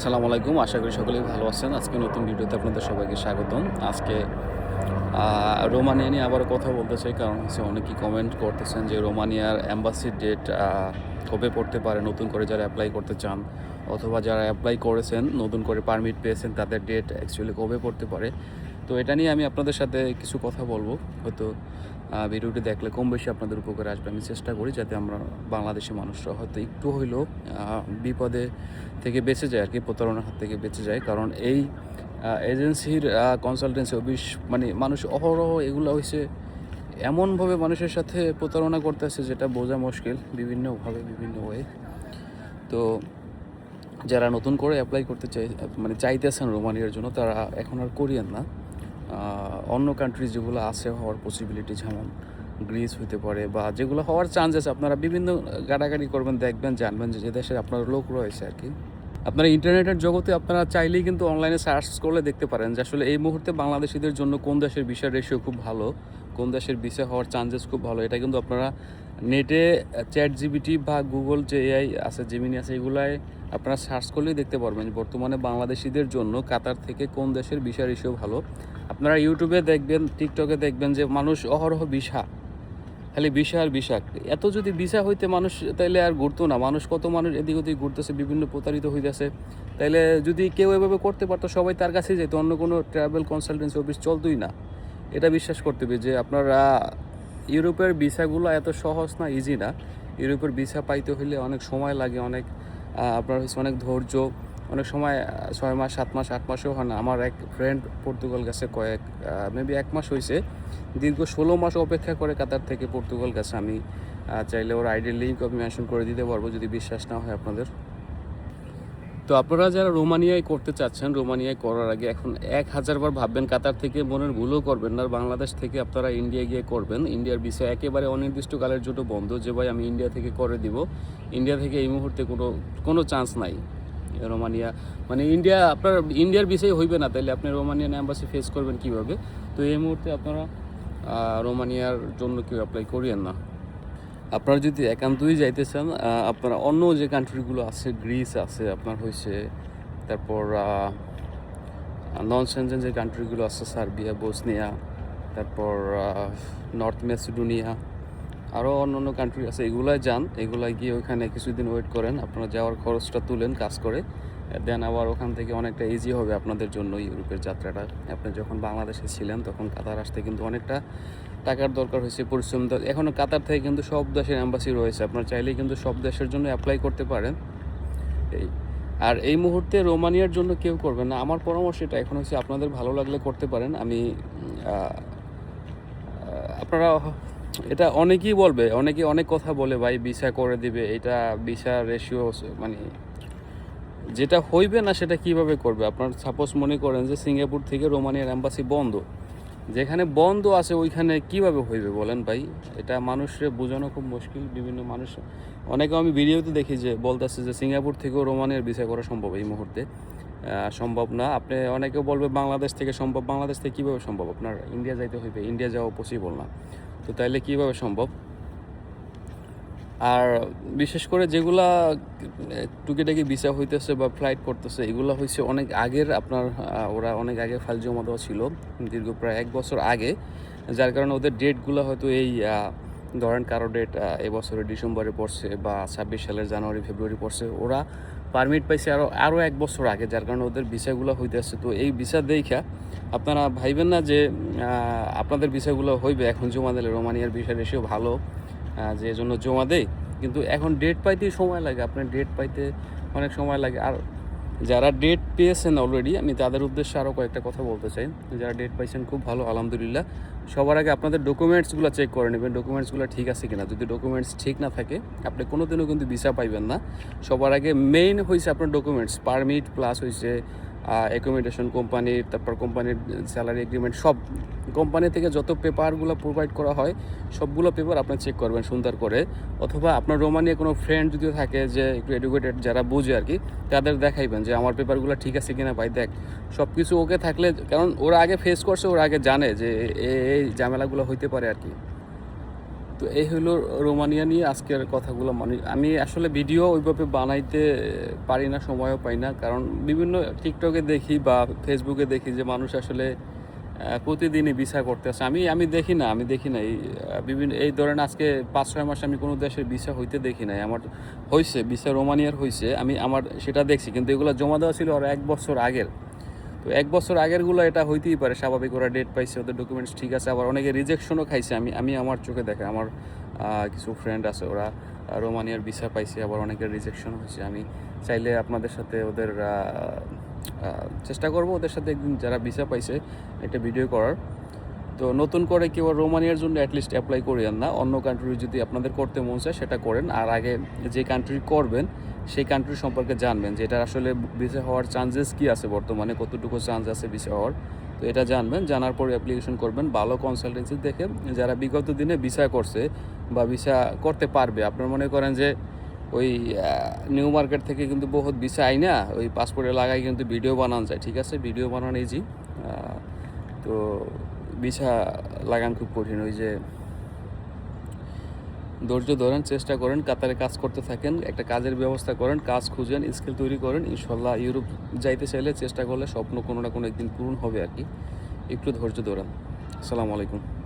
আসসালামু আলাইকুম, আশা করি সকলেই ভালো আছেন। আজকে নতুন ভিডিওতে আপনাদের সবাইকে স্বাগতম। আজকে রোমানিয়া নিয়ে আবার কথা বলতে চাই, কারণ হচ্ছে অনেকেই কমেন্ট করতেছেন যে রোমানিয়ার অ্যাম্বাসির ডেট কবে পড়তে পারে, নতুন করে যারা অ্যাপ্লাই করতে চান অথবা যারা অ্যাপ্লাই করেছেন, নতুন করে পারমিট পেয়েছেন, তাদের ডেট অ্যাকচুয়ালি কবে পড়তে পারে? তো এটা নিয়ে আমি আপনাদের সাথে কিছু কথা বলব। হয়তো ভিডিওটি দেখলে কম বেশি আপনাদের উপকারে আসবে। আমি চেষ্টা করি যাতে আমরা বাংলাদেশি মানুষরা হয়তো একটু হইলেও বিপদে থেকে বেঁচে যায় আর কি, প্রতারণার হাত থেকে বেঁচে যায়। কারণ এই এজেন্সির কনসালটেন্সি অফিস মানে মানুষ অহরহ এগুলো হয়েছে এমনভাবে মানুষের সাথে প্রতারণা করতেছে যেটা বোঝা মুশকিল বিভিন্নভাবে, বিভিন্ন ওয়ে তো যারা নতুন করে অ্যাপ্লাই করতে চাই মানে চাইতেছেন রোমানিয়ার জন্য, তারা এখন আর কোরিয়ান না। অন্য কান্ট্রি যেগুলো আছে হওয়ার পসিবিলিটি যেমন গ্রিস হইতে পারে বা যেগুলো হওয়ার চান্সেস আপনারা বিভিন্ন গাড়াগাড়ি করবেন, দেখবেন, জানবেন যে দেশে আপনার লোক রয়েছে আর কি। আপনারা ইন্টারনেটের জগতে আপনারা চাইলেই কিন্তু অনলাইনে সার্চ করলে দেখতে পারেন যে আসলে এই মুহূর্তে বাংলাদেশিদের জন্য কোন দেশের বিষয় রেশিও খুব ভালো, কোন দেশের ভিসা হওয়ার চান্সেস খুব ভালো। এটা কিন্তু আপনারা নেটে চ্যাট জিবিটি বা গুগল যে এআই আছে জেমিনি আছে, এগুলায় আপনারা সার্চ করলেই দেখতে পারবেন বর্তমানে বাংলাদেশিদের জন্য কাতার থেকে কোন দেশের ভিসা রেশিও ভালো। আপনারা ইউটিউবে দেখবেন টিকটকে দেখবেন যে মানুষ অহরহ ভিসা। খালি ভিসা আর ভিসা। এত যদি ভিসা হইতে মানুষ তাইলে আর ঘুরতো না। মানুষ কত মানুষ এদিক ওদিক ঘুরতেছে, বিভিন্ন প্রতারিত হইতেছে। তাইলে যদি কেউ এভাবে করতে পারতো, সবাই তার কাছেই যেত। অন্য কোনো ট্রাভেল কনসালটেন্সি অফিস চলতোই না। এটা বিশ্বাস করতে হবে যে আপনারা ইউরোপের ভিসাগুলো এত সহজ না ইজি না। ইউরোপের ভিসা পাইতে হলে অনেক সময় লাগে, অনেক আপনার হচ্ছে অনেক ধৈর্য। অনেক সময় ছয় মাস, সাত মাস, আট মাসেও হয় না। আমার এক ফ্রেন্ড পর্তুগাল গেছে কয়েক মেবি এক মাস হয়েছে দীর্ঘ ষোলো মাস অপেক্ষা করে কাতার থেকে পর্তুগাল গেছে। আমি চাইলে ওর আইডির লিঙ্ক আমি মেনশন করে দিতে পারব, যদি বিশ্বাস না হয় আপনাদের। তো আপনারা যারা রোমানিয়ায় করতে চাচ্ছেন, রোমানিয়ায় করার আগে এখন এক হাজারবার ভাববেন, কাতার থেকে মনের ভুলও করবেন না। বাংলাদেশ থেকে আপনারা ইন্ডিয়া গিয়ে করবেন। ইন্ডিয়ার বিষয় একেবারে অনির্দিষ্টকালের জন্য বন্ধ, যে ভাই আমি ইন্ডিয়া থেকে করে দিব। ইন্ডিয়া থেকে এই মুহূর্তে কোনো কোনো চান্স নাই। রোমানিয়া মানে ইন্ডিয়া, আপনার, ইন্ডিয়ার বিষয় হইবে না। তাহলে আপনি রোমানিয়ান অ্যাম্বাসি ফেস করবেন কীভাবে? তো এই মুহূর্তে আপনারা রোমানিয়ার জন্য কেউ অ্যাপ্লাই করিয়েন না। আপনারা যদি একান্তই যাইতে চান আপনারা অন্য যে কান্ট্রিগুলো আছে গ্রিস আছে, আপনার হয়েছে তারপর নন সেনজেন যে কান্ট্রিগুলো আছে সার্বিয়া বসনিয়া তারপর নর্থ মেসিডোনিয়া আরও অন্য অন্য কান্ট্রি আছে, এগুলায় যান, এগুলায় গিয়ে ওইখানে কিছুদিন ওয়েট করেন, আপনারা যাওয়ার খরচটা তুলেন, কাজ করে। দেন আবার ওখান থেকে অনেকটা ইজি হবে আপনাদের জন্য ইউরোপের যাত্রাটা। আপনি যখন বাংলাদেশে ছিলেন, তখন কাতার আসতে কিন্তু অনেকটা টাকার দরকার হয়েছে, পরিশ্রম এখনও কাতার থেকে কিন্তু সব দেশের অ্যাম্বাসি রয়েছে। আপনার চাইলেই কিন্তু সব দেশের জন্য অ্যাপ্লাই করতে পারেন। এই, আর এই মুহূর্তে রোমানিয়ার জন্য কেউ করবে না। আমার পরামর্শ এটা এখন হচ্ছে আপনাদের ভালো লাগলে করতে পারেন। আমি আপনারা এটা অনেকেই বলবে, অনেকে অনেক কথা বলে, ভাই ভিসা করে দিবে। এটা ভিসা রেশিও মানে যেটা হইবে না সেটা কীভাবে করবে? আপনার সাপোজ মনে করেন যে সিঙ্গাপুর থেকে রোমানিয়ার অ্যাম্বাসি বন্ধ। যেখানে বন্ধ আছে ওইখানে কীভাবে হইবে বলেন ভাই? এটা মানুষরে বোঝানো খুব মুশকিল। বিভিন্ন মানুষ, অনেকে আমি ভিডিওতে দেখি যে বলতেছে যে সিঙ্গাপুর থেকেও রোমানিয়ার ভিসা করা সম্ভব এই মুহূর্তে। সম্ভব না। আপনি অনেকে বলবে বাংলাদেশ থেকে সম্ভব। বাংলাদেশ থেকে কীভাবে সম্ভব? আপনার ইন্ডিয়া যাইতে হইবে। ইন্ডিয়া যাওয়া পসিবল না। তো তাইলে কীভাবে সম্ভব? আর বিশেষ করে যেগুলা টুকিটাকি ভিসা হইতেছে বা ফ্লাইট করতেছে, এগুলো হয়েছে অনেক আগের আপনার ওরা অনেক আগে ফাইল জমা দেওয়া ছিল, দীর্ঘ প্রায় এক বছর আগে, যার কারণে ওদের ডেটগুলো হয়তো এই ধরেন কারও ডেট এবছরের ডিসেম্বরে পড়ছে বা ছাব্বিশ সালের জানুয়ারি, ফেব্রুয়ারি পড়ছে, ওরা পারমিট পাইছে আরও আরও এক বছর আগে, যার কারণে ওদের ভিসাগুলো হইতেছে। তো এই ভিসা দেখা আপনারা ভাইবেন না যে আপনাদের ভিসাগুলো হইবে, এখন জমা দিলে রোমানিয়ার ভিসা রেশিও ভালো। যে জন্য জমা দেয় কিন্তু এখন ডেট পাইতেই সময় লাগে, আপনার ডেট পাইতে অনেক সময় লাগে। আর যারা ডেট পেয়েছেন অলরেডি আমি তাদের উদ্দেশ্যে আরও কয়েকটা কথা বলতে চাই। যারা ডেট পাইছেন, খুব ভালো, আলহামদুলিল্লাহ। সবার আগে আপনাদের ডকুমেন্টসগুলো চেক করে নেবেন ডকুমেন্টসগুলো ঠিক আছে কিনা। যদি ডকুমেন্টস ঠিক না থাকে, আপনি কোনোদিনও কিন্তু ভিসা পাইবেন না। সবার আগে মেইন হয়েছে আপনার ডকুমেন্টস পারমিট প্লাস হয়েছে অ্যাকোমোডেশন কোম্পানির তারপর কোম্পানির স্যালারি এগ্রিমেন্ট সব কোম্পানি থেকে যত পেপারগুলো প্রোভাইড করা হয়, সবগুলো পেপার আপনি চেক করবেন সুন্দর করে। অথবা আপনার রোমানিয়া কোনো ফ্রেন্ড যদি থাকে যে একটু এডুকেটেড যারা বুঝে আর কি, তাদের দেখাইবেন যে আমার পেপারগুলো ঠিক আছে কিনা, ভাই দেখ সব কিছু ওকে থাকলে, কারণ ওরা আগে ফেস করছে, ওরা আগে জানে যে এই ঝামেলাগুলো হইতে পারে আর কি। তো এই হলো রোমানিয়া নিয়ে আজকের কথাগুলো। মানে আমি আসলে ভিডিও ওইভাবে বানাইতে পারি না, সময়ও পাই না। কারণ বিভিন্ন টিকটকে দেখি বা ফেসবুকে দেখি যে মানুষ আসলে প্রতিদিনই ভিসা করতে আসে। আমি আমি দেখি না, আমি দেখি না। এই বিভিন্ন, এই ধরেন আজকে পাঁচ, ছয় মাস আমি কোনো দেশের ভিসা হইতে দেখি নাই। আমার হয়েছে ভিসা রোমানিয়ার হয়েছে আমি আমার সেটা দেখছি, কিন্তু এগুলো জমা দেওয়া ছিল আর এক বছর আগের। তো এক বছর আগেরগুলো এটা হইতেই পারে, স্বাভাবিক ওরা ডেট পাইছে, ওদের ডকুমেন্টস ঠিক আছে, আবার অনেকে রিজেকশনও খাইছে। আমি আমি আমার চোখে দেখে, আমার কিছু ফ্রেন্ড আছে, ওরা রোমানিয়ার ভিসা পাইছে, আবার অনেকের রিজেকশন হয়েছে। আমি চাইলে আপনাদের সাথে ওদের চেষ্টা করব ওদের সাথে একদিন যারা ভিসা পাইছে, একটা ভিডিও করার। তো নতুন করে কেউ রোমানিয়ার জন্য অ্যাটলিস্ট অ্যাপ্লাই করিয়েন না। অন্য কান্ট্রি যদি আপনাদের করতে মন চায়, সেটা করেন। আর আগে যে কান্ট্রি করবেন সেই কান্ট্রি সম্পর্কে জানবেন যে এটা আসলে ভিসা হওয়ার চান্সেস কি আছে বর্তমানে, কতটুকু চান্স আছে ভিসা হওয়ার। তো এটা জানবেন, জানার পরে অ্যাপ্লিকেশন করবেন, ভালো কনসালটেন্সি দেখে যারা বিগত দিনে ভিসা করছে বা ভিসা করতে পারবে, আপনার মনে করেন যে ওই নিউ মার্কেট থেকে কিন্তু বহুত ভিসা আই না, ওই পাসপোর্টে লাগাই কিন্তু ভিডিও বানানো যায়, ঠিক আছে? ভিডিও বানানো ইজি তো ভিসা লাগান খুব কঠিন, ওই যে ধৈর্য ধরেন, চেষ্টা করেন, কাতারে কাজ করতে থাকেন, একটা কাজের ব্যবস্থা করেন, কাজ খুঁজেন, স্কিল তৈরি করেন ইনশাল্লাহ ইউরোপ যাইতে চাইলে চেষ্টা করলে স্বপ্ন কোনো না কোনো একদিন পূরণ হবে আর কি। একটু ধৈর্য ধরেন। আসসালামু আলাইকুম।